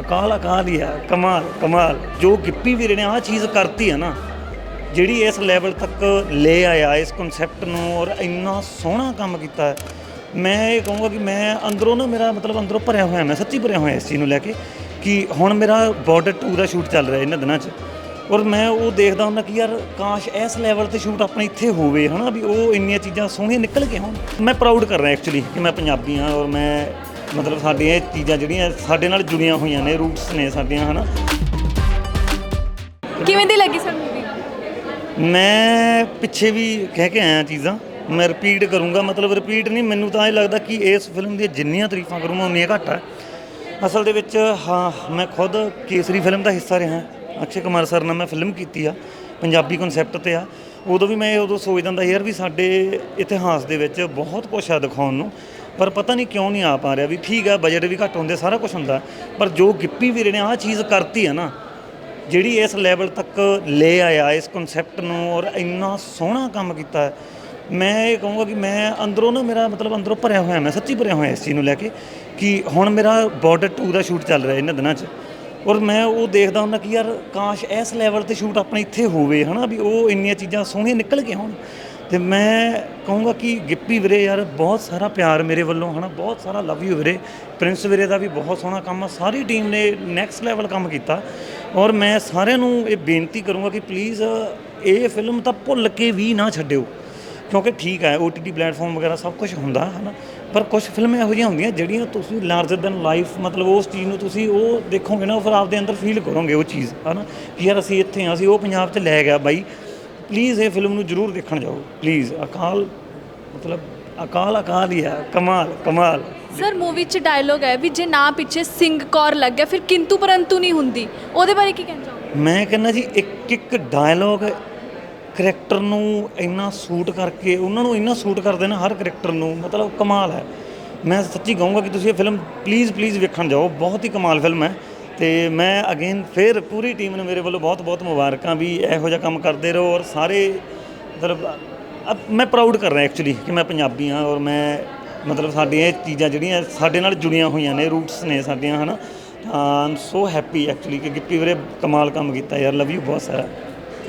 ਅਕਾਲ ਅਕਾਲ ਹੀ ਆ ਕਮਾਲ ਕਮਾਲ। ਜੋ ਗਿੱਪੀ ਵੀਰੇ ਨੇ ਆਹ ਚੀਜ਼ ਕਰਤੀ ਹੈ ਨਾ, ਜਿਹੜੀ ਇਸ ਲੈਵਲ ਤੱਕ ਲੈ ਆਇਆ, ਇਸ ਕਨਸੈਪਟ ਨੂੰ ਔਰ ਇੰਨਾ ਸੋਹਣਾ ਕੰਮ ਕੀਤਾ ਹੈ। ਮੈਂ ਇਹ ਕਹੂੰਗਾ ਕਿ ਮੈਂ ਅੰਦਰੋਂ ਨਾ ਮੇਰਾ ਮਤਲਬ ਅੰਦਰੋਂ ਭਰਿਆ ਹੋਇਆ, ਮੈਂ ਸੱਚੀ ਭਰਿਆ ਹੋਇਆ ਇਸ ਚੀਜ਼ ਨੂੰ ਲੈ ਕੇ ਕਿ ਹੁਣ ਮੇਰਾ ਬਾਰਡਰ 2 ਦਾ ਸ਼ੂਟ ਚੱਲ ਰਿਹਾ ਇਹਨਾਂ ਦਿਨਾਂ 'ਚ। ਔਰ ਮੈਂ ਉਹ ਦੇਖਦਾ ਹੁੰਦਾ ਕਿ ਯਾਰ ਕਾਸ਼ ਇਸ ਲੈਵਲ ਤੇ ਸ਼ੂਟ ਆਪਣੇ ਇੱਥੇ ਹੋਵੇ, ਹਨਾ, ਵੀ ਉਹ ਇੰਨੀਆਂ ਚੀਜ਼ਾਂ ਸੋਹਣੀਆਂ ਨਿਕਲ ਕੇ ਹੋਣ। ਮੈਂ ਪ੍ਰਾਊਡ ਕਰ ਰਿਹਾ ਐਕਚੁਅਲੀ ਕਿ ਮੈਂ ਪੰਜਾਬੀ ਹਾਂ ਔਰ ਮੈਂ ਮਤਲਬ ਸਾਡੀਆਂ ਇਹ ਚੀਜ਼ਾਂ ਜਿਹੜੀਆਂ ਸਾਡੇ ਨਾਲ ਜੁੜੀਆਂ ਹੋਈਆਂ ਨੇ ਰੂਟਸ ਨੇ ਸਾਡੀਆਂ ਹਨਾ। ਕਿਵੇਂ ਦੀ ਲੱਗੀ ਸਰ ਮੂਵੀ ਮੈਂ ਪਿੱਛੇ ਵੀ ਕਹਿ ਕੇ ਆਇਆ ਚੀਜ਼ਾਂ। ਮੈਂ ਰਿਪੀਟ ਕਰੂੰਗਾ ਮਤਲਬ ਰਿਪੀਟ ਨਹੀਂ ਮੈਨੂੰ ਤਾਂ ਇਹ ਲੱਗਦਾ ਕਿ ਇਸ ਫਿਲਮ ਦੀਆਂ ਜਿੰਨੀਆਂ ਤਾਰੀਫਾਂ ਕਰੂੰਗਾ ਉਨੀਆਂ ਘੱਟ ਹੈ ਅਸਲ ਦੇ ਵਿੱਚ ਹਾਂ ਮੈਂ ਖੁਦ ਕੇਸਰੀ ਫਿਲਮ ਦਾ ਹਿੱਸਾ ਰਿਹਾ। ਅਕਸ਼ੇ ਕੁਮਾਰ ਸਰ ਨਾਲ ਮੈਂ ਫਿਲਮ ਕੀਤੀ ਆ ਪੰਜਾਬੀ ਕਨਸੈਪਟ ਤੇ ਆ। ਉਦੋਂ ਵੀ ਮੈਂ ਉਦੋਂ ਸੋਚਦਾ ਹੁੰਦਾ ਯਾਰ ਵੀ ਸਾਡੇ ਇਤਿਹਾਸ ਦੇ ਵਿੱਚ ਬਹੁਤ ਕੁਛ ਆ ਦਿਖਾਉਣ ਨੂੰ। ਪਰ ਪਤਾ ਨਹੀਂ ਕਿਉਂ ਨਹੀਂ ਆ ਪਾ ਰਿਹਾ ਵੀ ਠੀਕ ਆ ਬਜਟ ਵੀ ਘੱਟ ਹੁੰਦੇ, ਸਾਰਾ ਕੁਝ ਹੁੰਦਾ। ਪਰ ਜੋ ਗਿੱਪੀ ਵੀਰੇ ਨੇ ਆਹ ਚੀਜ਼ ਕਰਤੀ ਹੈ ਨਾ, ਜਿਹੜੀ ਇਸ ਲੈਵਲ ਤੱਕ ਲੈ ਆਇਆ, ਇਸ ਕਨਸੈਪਟ ਨੂੰ ਔਰ ਇੰਨਾ ਸੋਹਣਾ ਕੰਮ ਕੀਤਾ ਹੈ। ਮੈਂ ਇਹ ਕਹੂੰਗਾ ਕਿ ਮੈਂ ਅੰਦਰੋਂ ਨਾ ਮੇਰਾ ਮਤਲਬ ਅੰਦਰੋਂ ਭਰਿਆ ਹੋਇਆ, ਮੈਂ ਸੱਚੀ ਭਰਿਆ ਹੋਇਆ ਇਸ ਚੀਜ਼ ਨੂੰ ਲੈ ਕੇ ਕਿ ਹੁਣ ਮੇਰਾ ਬਾਰਡਰ 2 ਦਾ ਸ਼ੂਟ ਚੱਲ ਰਿਹਾ ਇਹਨਾਂ ਦਿਨਾਂ 'ਚ। ਔਰ ਮੈਂ ਉਹ ਦੇਖਦਾ ਹੁੰਦਾ ਕਿ ਯਾਰ ਕਾਸ਼ ਇਸ ਲੈਵਲ ਤੇ ਸ਼ੂਟ ਆਪਣੇ ਇੱਥੇ ਹੋਵੇ, ਹਨਾ, ਵੀ ਉਹ ਇੰਨੀਆਂ ਚੀਜ਼ਾਂ ਸੋਹਣੀਆਂ ਨਿਕਲ ਕੇ ਹੋਣ। ਤੇ ਮੈਂ ਕਹੂੰਗਾ ਕਿ ਗਿੱਪੀ ਵੀਰੇ ਯਾਰ, ਬਹੁਤ ਸਾਰਾ ਪਿਆਰ ਮੇਰੇ ਵੱਲੋਂ, ਹਨਾ? ਬਹੁਤ ਸਾਰਾ ਲਵ ਯੂ ਵੀਰੇ। ਪ੍ਰਿੰਸ ਵੀਰੇ ਦਾ ਵੀ ਬਹੁਤ ਸੋਹਣਾ ਕੰਮ ਆ। ਸਾਰੀ ਟੀਮ ਨੇ ਨੈਕਸਟ ਲੈਵਲ ਕੰਮ ਕੀਤਾ। ਔਰ ਮੈਂ ਸਾਰਿਆਂ ਨੂੰ ਇਹ ਬੇਨਤੀ ਕਰੂੰਗਾ ਕਿ ਪਲੀਜ਼ ਇਹ ਫਿਲਮ ਤਾਂ ਭੁੱਲ ਕੇ ਵੀ ਨਾ ਛੱਡਿਓ। ਕਿਉਂਕਿ ਠੀਕ ਹੈ OTT ਪਲੇਟਫਾਰਮ ਵਗੈਰਾ ਸਭ ਕੁਝ ਹੁੰਦਾ, ਹਨਾ? ਪਰ ਕੁਝ ਫਿਲਮਾਂ ਇਹੋ ਜਿਹੀਆਂ ਹੁੰਦੀਆਂ ਜਿਹੜੀਆਂ ਤੁਸੀਂ ਲਾਰਜਰ ਦੈਨ ਲਾਈਫ ਮਤਲਬ ਉਸ ਚੀਜ਼ ਨੂੰ ਤੁਸੀਂ ਉਹ ਦੇਖੋਗੇ ਨਾ ਫਿਰ ਆਪਦੇ ਅੰਦਰ ਫੀਲ ਕਰੋਗੇ ਉਹ ਚੀਜ਼, ਹਨਾ? ਕਿ ਯਾਰ ਅਸੀਂ ਇੱਥੇ ਹਾਂ ਅਸੀਂ ਉਹ ਪੰਜਾਬ 'ਚ ਲੈ ਗਿਆ ਬਾਈ। ਪਲੀਜ਼ ਇਹ ਫਿਲਮ ਨੂੰ ਜ਼ਰੂਰ ਦੇਖਣ ਜਾਓ ਪਲੀਜ਼ ਅਕਾਲ ਮਤਲਬ ਅਕਾਲ ਅਕਾਲ ਹੀ ਆ ਕਮਾਲ ਕਮਾਲ। ਸਰ ਮੂਵੀ 'ਚ ਡਾਇਲੋਗ ਹੈ ਵੀ ਜੇ ਨਾ ਪਿੱਛੇ ਸਿੰਘ ਕੌਰ ਲੱਗ ਗਿਆ ਫਿਰ ਕਿੰਤੂ ਪਰੰਤੂ ਨਹੀਂ ਹੁੰਦੀ। ਉਹਦੇ ਬਾਰੇ ਕੀ ਕਹਿਣਾ ਚਾਹੋਗੇ? ਮੈਂ ਕਹਿੰਦਾ ਜੀ ਇੱਕ ਇੱਕ ਡਾਇਲੋਗ ਕਰੈਕਟਰ ਨੂੰ ਇੰਨਾ ਸੂਟ ਕਰਕੇ ਉਹਨਾਂ ਨੂੰ ਇੰਨਾ ਸੂਟ ਕਰਦੇ ਨਾ ਹਰ ਕਰੈਕਟਰ ਨੂੰ ਮਤਲਬ ਕਮਾਲ ਹੈ। ਮੈਂ ਸੱਚੀ ਕਹੂੰਗਾ ਕਿ ਤੁਸੀਂ ਇਹ ਫਿਲਮ ਪਲੀਜ਼ ਪਲੀਜ਼ ਵੇਖਣ ਜਾਓ ਬਹੁਤ ਹੀ ਕਮਾਲ ਫਿਲਮ ਹੈ। ਤੇ ਮੈਂ ਅਗੇਨ ਫਿਰ ਪੂਰੀ ਟੀਮ ਨੂੰ ਮੇਰੇ ਵੱਲੋਂ ਬਹੁਤ ਬਹੁਤ ਮੁਬਾਰਕਾਂ ਵੀ ਇਹੋ ਜਿਹਾ ਕੰਮ ਕਰਦੇ ਰਹੋ ਔਰ ਸਾਰੇ ਮਤਲਬ, ਅਬ ਮੈਂ ਪ੍ਰਾਊਡ ਕਰ ਰਿਹਾ ਐਕਚੁਅਲੀ ਕਿ ਮੈਂ ਪੰਜਾਬੀ ਹਾਂ ਔਰ ਮੈਂ ਮਤਲਬ ਸਾਡੀਆਂ ਇਹ ਚੀਜ਼ਾਂ ਜਿਹੜੀਆਂ ਸਾਡੇ ਨਾਲ ਜੁੜੀਆਂ ਹੋਈਆਂ ਨੇ ਰੂਟਸ ਨੇ ਸਾਡੀਆਂ, ਹਨਾ। ਆਮ ਸੋ ਹੈਪੀ ਐਕਚੁਅਲੀ ਕਿ ਗਿੱਪੀ ਵੀਰੇ ਕਮਾਲ ਕੰਮ ਕੀਤਾ ਯਾਰ ਲਵ ਯੂ ਬਹੁਤ ਸਾਰਾ।